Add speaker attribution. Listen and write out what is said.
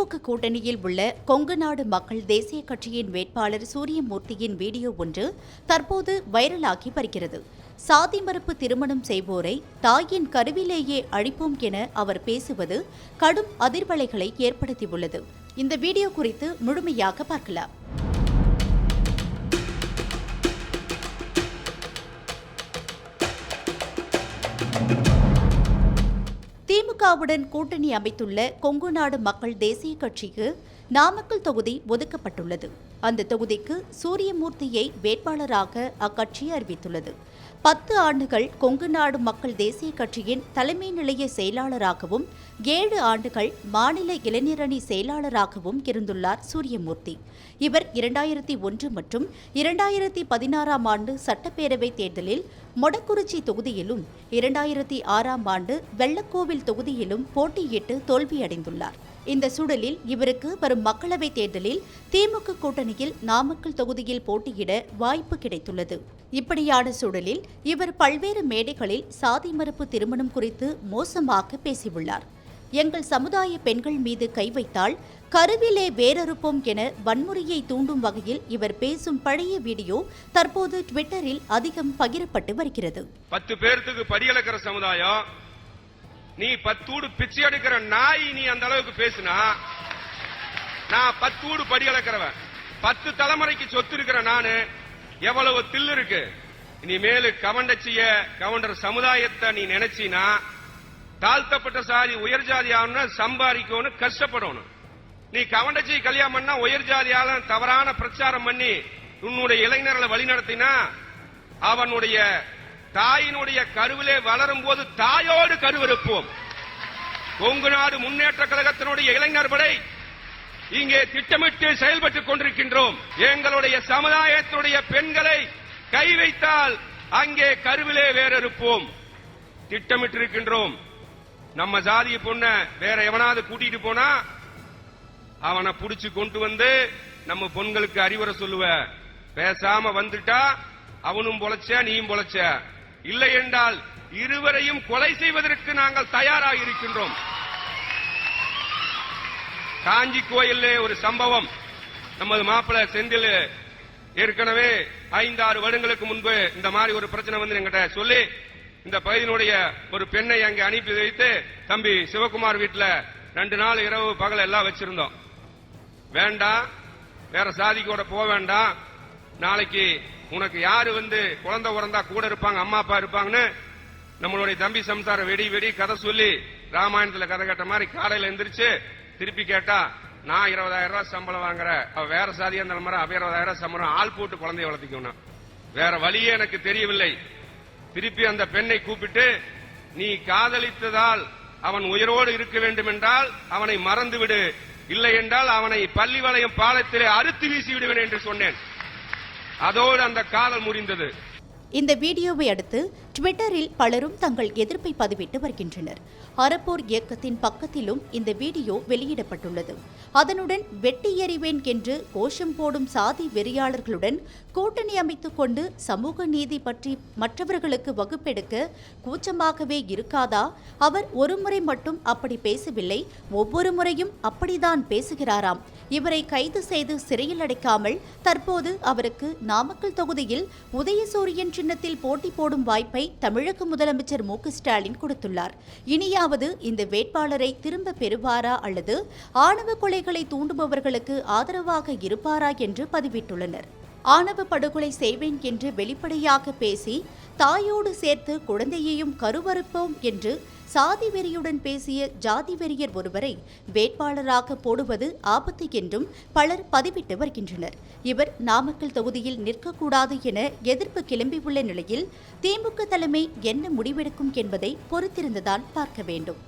Speaker 1: திமுக கூட்டணியில் உள்ள கொங்கு நாடு மக்கள் தேசிய கட்சியின் வேட்பாளர் சூரியமூர்த்தியின் வீடியோ ஒன்று தற்போது வைரலாகி வருகிறது சாதி மறுப்பு திருமணம் செய்வோரை தாயின் கருவிலேயே அழிப்போம் என அவர் பேசுவது கடும் அதிர்வலைகளை ஏற்படுத்தியுள்ளது இந்த வீடியோ குறித்து முழுமையாக பார்க்கலாம் திமுகவுடன் கூட்டணி அமைத்துள்ள கொங்கு நாடு மக்கள் தேசிய கட்சிக்கு நாமக்கல் தொகுதி ஒதுக்கப்பட்டுள்ளது அந்த தொகுதிக்கு சூரியமூர்த்தியை வேட்பாளராக அக்கட்சி அறிவித்துள்ளது பத்து ஆண்டுகள் கொங்கு நாடு மக்கள் தேசிய கட்சியின் தலைமை நிலைய செயலாளராகவும் ஏழு ஆண்டுகள் மாநில இளைஞரணி செயலாளராகவும் இருந்துள்ளார் சூரியமூர்த்தி இவர் இரண்டாயிரத்தி ஒன்று மற்றும் இரண்டாயிரத்தி பதினாறாம் ஆண்டு சட்டப்பேரவைத் தேர்தலில் மொடக்குறிச்சி தொகுதியிலும் இரண்டாயிரத்தி ஆறாம் ஆண்டு வெள்ளக்கோவில் தொகுதியிலும் போட்டியிட்டு தோல்வியடைந்துள்ளார் இந்த சூழலில் இவருக்கு வரும் மக்களவைத் தேர்தலில் திமுக கூட்டணியில் நாமக்கல் தொகுதியில் போட்டியிட வாய்ப்பு கிடைத்துள்ளது இப்படியான சூழலில் இவர் பல்வேறு மேடைகளில் சாதி மறுப்பு திருமணம் குறித்து மோசமாக பேசியுள்ளார் எங்கள் சமுதாய பெண்கள் மீது கை வைத்தால் கருவிலே வேறறுப்போம் என வன்முறையை தூண்டும் வகையில் இவர் பேசும் பழைய வீடியோ தற்போது ட்விட்டரில் அதிகம் பகிரப்பட்டு வருகிறது
Speaker 2: பத்து பேர்த்துக்கு படியளக்கிற சமுதாயம் நீ பத்தூடு பிச்சை எடுக்கிற நாய் நீ அந்த அளவுக்கு பேசுனா நான் பத்தூடு படியளக்கிறவன் பத்து தலைமுறைக்கு சொத்து இருக்கிற நானு எவ்வளவு தில்லு இருக்கு மேலு கவண்டச்சிய கவண்டர் சமுதாயத்தை நீ நினைச்சினா தாழ்த்தப்பட்ட சாதி உயர் ஜாதி ஆகணும் சம்பாதிக்கணும் கஷ்டப்படணும் நீ கவண்டச்சி கல்யாணம் பண்ணா உயர் ஜாதியால தவறான பிரச்சாரம் பண்ணி உன்னுடைய இளைஞர்களை வழிநடத்தினா அவனுடைய தாயினுடைய கருவிலே வளரும் போது தாயோடு கருவிருப்போம் கொங்கு நாடு முன்னேற்ற கழகத்தினுடைய இளைஞர் படை இங்கே திட்டமிட்டு செயல்பட்டுக் கொண்டிருக்கின்றோம் எங்களுடைய சமுதாயத்தினுடைய பெண்களை கை வைத்தால் அங்கே கருவிலே வேறறுப்போம் திட்டமிட்டிருக்கின்றோம் நம்ம ஜாதிய பொண்ண வேற எவனாவது கூட்டிட்டு போனா அவனை புடிச்சு கொண்டு வந்து நம்ம பொண்களுக்கு அறிவுரை சொல்லுவ பேசாம வந்துட்டா அவனும் பொழைச்ச நீயும் பொழைச்ச இல்லை என்றால் இருவரையும் கொலை செய்வதற்கு நாங்கள் தயாராக இருக்கின்றோம் காஞ்சி கோயில் ஒரு சம்பவம் நமது மாப்பிள்ள செந்தில் ஏற்கனவே ஐந்தாறு வருடங்களுக்கு முன்பு இந்த மாதிரி ஒரு பிரச்சனை வந்து எங்கிட்ட சொல்லி இந்த பகுதியினுடைய ஒரு பெண்ணை அங்கே அனுப்பி வைத்து தம்பி சிவகுமார் வீட்டில் ரெண்டு நாள் இரவு பகல் எல்லாம் வச்சிருந்தோம் வேண்டாம் வேற சாதி கூட போக வேண்டாம் நாளைக்கு உனக்கு யாரு வந்து குழந்தை பிறந்தா கூட இருப்பாங்க அம்மா அப்பா இருப்பாங்கன்னு நம்மளுடைய தம்பி சம்சாரம் வெடி வெடி கதை சொல்லி ராமாயணத்துல கதை கேட்ட மாதிரி காலையில எந்திரிச்சு திருப்பி கேட்டா நான் இருபதாயிரம் ரூபாய் சம்பளம் வாங்குற அவ வேற சாதியா இருந்தாலும் அவ இருபதாயிரம் சம்பளம் ஆள் போட்டு குழந்தைய வளர்த்திக்கணும் வேற வழியே எனக்கு தெரியவில்லை திருப்பி அந்த பெண்ணை கூப்பிட்டு நீ காதலித்ததால் அவன் உயிரோடு இருக்க வேண்டும் என்றால் அவனை மறந்துவிடு இல்லை என்றால் அவனை பள்ளி வளையம் பாலத்திலே அறுத்து வீசி விடுவேன் என்று சொன்னேன் அதோடு அந்த காதல் முடிந்தது
Speaker 1: இந்த வீடியோவை அடுத்து ட்விட்டரில் பலரும் தங்கள் எதிர்ப்பை பதிவிட்டு வருகின்றனர் அறப்போர் இயக்கத்தின் பக்கத்திலும் இந்த வீடியோ வெளியிடப்பட்டுள்ளது அதனுடன் வெட்டி எறிவேன் என்று கோஷம் போடும் சாதி வெறியாளர்களுடன் கூட்டணி அமைத்துக் கொண்டு சமூக நீதி பற்றி மற்றவர்களுக்கு வகுப்பெடுக்க கூச்சமாகவே இருக்காதா அவர் ஒருமுறை மட்டும் அப்படி பேசவில்லை ஒவ்வொரு முறையும் அப்படிதான் பேசுகிறாராம் இவரை கைது செய்து சிறையில் அடைக்காமல் தற்போது அவருக்கு நாமக்கல் தொகுதியில் உதயசூரியன் சின்னத்தில் போட்டி போடும் வாய்ப்பை வாய்ப்பை தமிழக முதலமைச்சர் மு ஸ்டாலின் கொடுத்துள்ளார் இனியாவது இந்த வேட்பாளரை திரும்ப பெறுவாரா அல்லது ஆணவ கொலைகளை தூண்டுபவர்களுக்கு ஆதரவாக இருப்பாரா என்று பதிவிட்டுள்ளனர் ஆணவ படுகொலை செய்வேன் என்று வெளிப்படையாக பேசி தாயோடு சேர்த்து குழந்தையையும் கருவறுப்போம் என்று சாதி வெறியுடன் பேசிய ஜாதி வெறியர் ஒருவரை வேட்பாளராக போடுவது ஆபத்து என்றும் பலர் பதிவிட்டு வருகின்றனர் இவர் நாமக்கல் தொகுதியில் நிற்கக்கூடாது என எதிர்ப்பு கிளம்பியுள்ள நிலையில் திமுக தலைமை என்ன முடிவெடுக்கும் என்பதை பொறுத்திருந்துதான் பார்க்க வேண்டும்